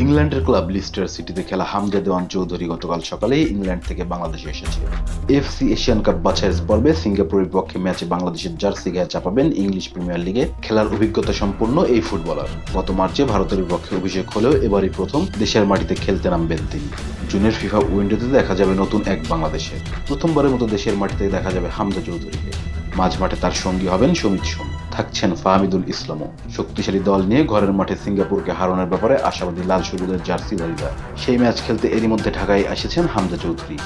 ইংল্যান্ডের club Lister সিটিতে খেলা হামজা দেওয়ান চৌধুরী গতকাল সকালে ইংল্যান্ড থেকে বাংলাদেশে এসেছে। এফসি এশিয়ান কাপ বাছাইয়ের পর্বে সিঙ্গাপুরের বিপক্ষে ম্যাচে বাংলাদেশের জার্সি গায়ে চাপাবেন ইংলিশ প্রিমিয়ার লিগে খেলার অভিজ্ঞতা সম্পন্ন এই ফুটবলার। গত মার্চে ভারতের বিপক্ষে অভিষেক হলেও এবারই প্রথম দেশের মাটিতে খেলতে নামবেন তিনি। জুনের ফিফা উইন্ডোতে দেখা যাবে নতুন এক বাংলাদেশে প্রথমবারের মতো দেশের মাটিতে দেখা যাবে হামজা চৌধুরীকে। মাঝ মাঠে তার সঙ্গী হবেন সমিত সোম। থাকছেন ফাহমিদুল ইসলামও। শক্তিশালী দল নিয়ে ঘরের মাঠে সিঙ্গাপুরকে হারানোর ব্যাপারে আশাবাদী লাল সবুজের জার্সিধারীরা সেই ম্যাচ খেলতে এরই মধ্যে ঢাকায় এসেছেন হামজা চৌধুরী।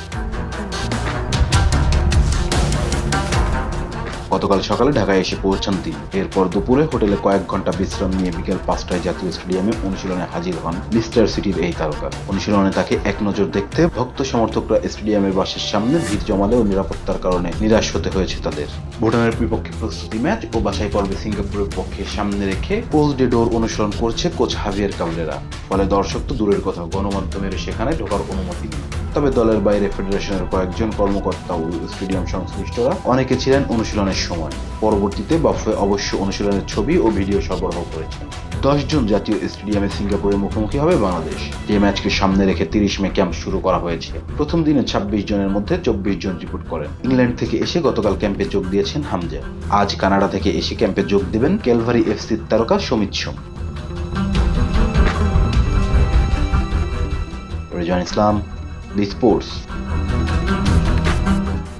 গতকাল সকালে ঢাকায় এসে পৌঁছান তিনি। এরপর দুপুরে হোটেলে কয়েক ঘণ্টা বিশ্রাম নিয়ে বিকেল পাঁচটায় জাতীয় স্টেডিয়ামে অনুশীলনে হাজির হন লিস্টার সিটির এই তারকা। অনুশীলনে তাকে এক নজর দেখতে ভক্ত সমর্থকরা স্টেডিয়ামের বাসের সামনে ভিড় জমালেও নিরাপত্তার কারণে নিরাশ হতে হয়েছে তাদের। ভুটানের বিপক্ষে প্রস্তুতি ম্যাচ ও বাছাই পর্বে সিঙ্গাপুরের পক্ষে সামনে রেখে কোচ ডে ডোর অনুসরণ করছে কোচ হাভিয়ার কাবলেরা। ফলে দর্শক তো দূরের কথা, গণমাধ্যমের সেখানে ঢোকার অনুমতি নেই। তবে দলের বাইরে ফেডারেশনের কয়েকজন কর্মকর্তা ও স্টেডিয়াম সংশ্লিষ্টরা অনেকে ছিলেন অনুশীলনের সময়। পরবর্তীতে বাফে অবশ্য অনুশীলনের ছবি ও ভিডিও সরবরাহ করেছেন। দশ জন জাতীয় স্টেডিয়ামে সিঙ্গাপুরের মুখোমুখি হবে বাংলাদেশ। যে ম্যাচকে সামনে রেখে তিরিশ মে ক্যাম্প শুরু করা হয়েছে। প্রথম দিনে ছাব্বিশ জনের মধ্যে চব্বিশ জন রিপোর্ট করেন। ইংল্যান্ড থেকে এসে গতকাল ক্যাম্পে যোগ দিয়েছেন হামজা। আজ কানাডা থেকে এসে ক্যাম্পে যোগ দেবেন ক্যালভারি এফসির তারকা Samit Som. Rezan Islam the sports.